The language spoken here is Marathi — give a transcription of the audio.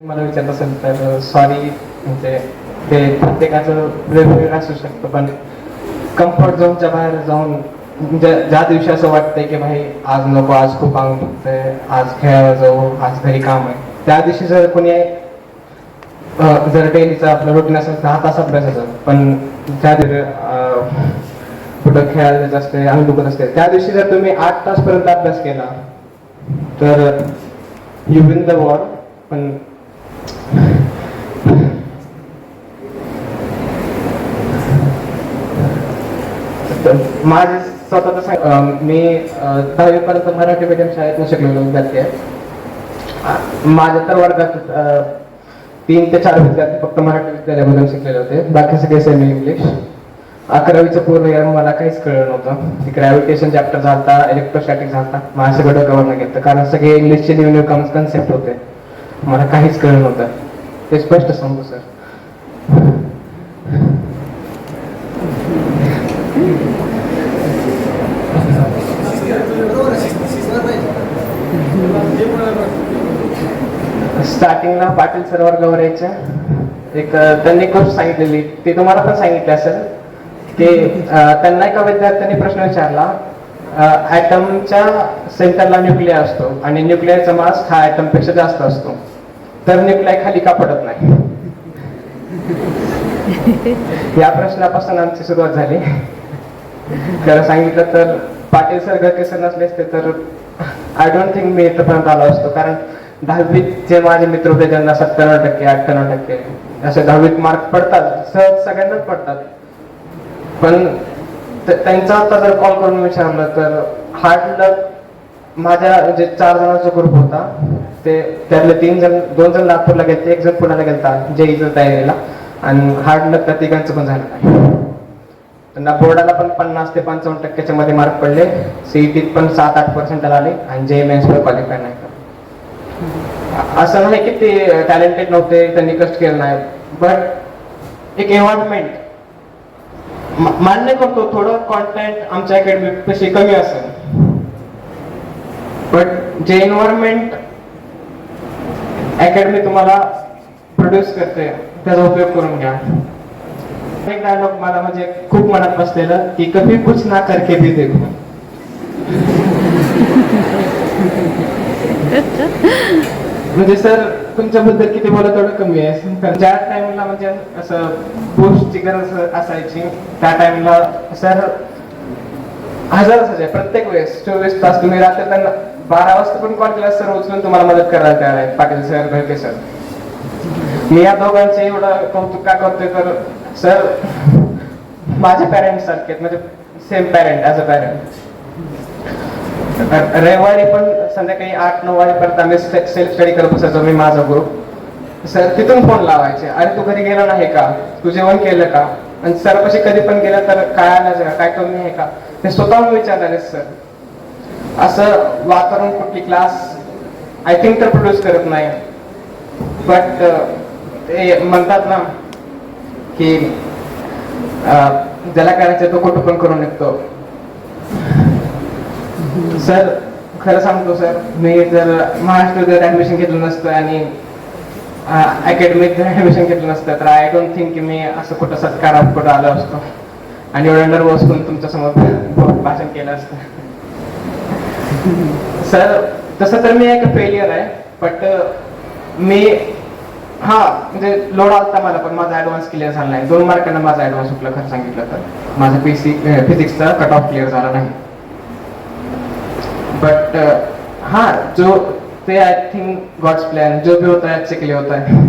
मला विचारत असेल तर सॉरी म्हणजे ते प्रत्येकाचं वेगवेगळं असू शकतं पण कम्फर्ट झोनच्या बाहेर जाऊन ज्या ज्या दिवशी असं वाटतंय की भाई आज नको आज खूप अंग दुखतंय आज खेळायला जाऊ आज घरी काम आहे त्या दिवशी जर कोणी जर डेलीचं आपलं रुटीन असेल दहा तास अभ्यासाचं पण ज्या दिवशी कुठं खेळायला जायचं असते अंग दुखत असते. त्या दिवशी जर तुम्ही आठ तासपर्यंत अभ्यास केला तर यू विन द वॉर पण माझे स्वतःच सांग मी दहावीपर्यंत मराठी मीडियम शाळेतून शिकलेलो विद्यार्थी आहे. माझ्या तर वर्गात तीन ते चार विद्यार्थी फक्त मराठी विद्यालयामधून शिकलेले होते. बाकी सगळे सेमी इंग्लिश अकरावीचं पूर्ण year मला काहीच कळलं नव्हतं. ग्रॅव्हिटेशन चॅप्टर झालता इलेक्ट्रोस्टॅटिक झालता. माझं सगळं डोक्यावर घेतलं कारण सगळे इंग्लिशचे न्यू न्यू कन्सेप्ट होते. मला काहीच कळलं नव्हतं. ते स्पष्ट सांगू सर स्टार्टिंगला पाटील सरोवर वर्गावर एक त्यांनी खूप सांगितलेली. ते तुम्हाला पण सांगितले असेल की त्यांना एका विद्यार्थ्यांनी प्रश्न विचारला ॲटमच्या सेंटरला न्यूक्लिअर असतो आणि न्यूक्लियरचा मास हा ॲटमपेक्षा जास्त असतो. तर न्यूक्लियर खाली का पडत नाही? या प्रश्नापासून आमची सुरुवात झाली. त्याला सांगितलं तर पाटील सर गडके सर नसले असते तर आय डोंट थिंक मी इथपर्यंत आलो असतो. कारण दहावीत जे माझे मित्र होते ज्यांना सत्त्याण्णव टक्के अठ्ठ्याण्णव टक्के असे दहावीत मार्क पडतात. सहज सगळ्यांनाच पडतात. पण त्यांचा आता जर कॉल करून विचारलं तर हार्ड लक माझ्या जे चार जणांचा ग्रुप होता. ते त्यातले तीन जण दोन जण नागपूरला गेले एक जण पुण्याला गेलता जेईचं तयारीला. आणि हार्ड लक त्या तिघांचं पण झालं नाही. त्यांना बोर्डाला पण पन्नास ते पंचावन्न टक्क्याच्या मध्ये मार्क पडले. सीईटीत पण सात आठ पर्सेंट आले आणि जे मेन्स क्वालिफाय नाही असं नाही की ते टॅलेंटेड नव्हते त्यांनी कष्ट केलं नाही. बट एक एन्व्हायरमेंट मान्य करतो थोडं कॉन्टेंट आमच्या अकॅडमी पेक्षा कमी असेल. बट जे एन्व्हायरमेंट अकॅडमी तुम्हाला प्रोड्यूस करते. त्याचा उपयोग करून घ्या. एक डायलॉग मला म्हणजे खूप मनात बसलेलं की कभी कुछ ना करके भी देखो. म्हणजे सर तुमच्याबद्दल किती बोला तेवढं कमी आहे? ज्या टाइमला म्हणजे असं पोस्टची गरज असायची त्या टाइमला सर हजार असायचे प्रत्येक वेळेस चोवीस तास तुम्ही रात्री त्यांना बारा वाजता पण कॉल केला सर उचलून तुम्हाला मदत करायला तयार आहे पाटील सर भरके सर. मी या दोघांचे एवढं कौतुक का करतोय? तर सर माझे पॅरेंट सारखे आहेत, म्हणजे same parent as a parent रविवारी पण संध्याकाळी आठ नऊ वाजेपर्यंत आम्ही सेल्फ स्टडी करत असायचो मी माझा ग्रुप सर तिथून फोन लावायचे. अरे तू घरी गेला नाही का? तू जेवण केलं का? आणि सर कधी पण गेलं तर काय आणायचं काय कमी आहे का? ते स्वतःहून विचारणारे सर असं वातावरण कुठली क्लास आय थिंक तर प्रोड्यूस करत नाही. बट ते म्हणतात ना की ज्याला करायचं तो कुठं पण करून निघतो. सर खरं सांगतो सर मी जर महाराष्ट्र जर ऍडमिशन घेतलं नसतं आणि अकॅडमीत जर ऍडमिशन घेतलं नसतं तर आय डोंट थिंक की मी असं कुठं सत्कारात कुठं आलो असतो. आणि एवढं नर्वस होऊन तुमच्यासमोर भाषण केलं असतं. सर तसं तर मी एक फेलियर आहे बट मी हा म्हणजे लोड आलता मला पण माझा ऍडव्हान्स क्लिअर झाला नाही. दोन मार्कांना माझा ऍडव्हान्स सुटला खरं सांगितलं तर. माझा पीसी फिजिक्सचा कट ऑफ क्लिअर झाला नाही. बट हा जो ते आय थिंक गॉड्स प्लॅन जो भी होता है अच्छे के लिए होता है.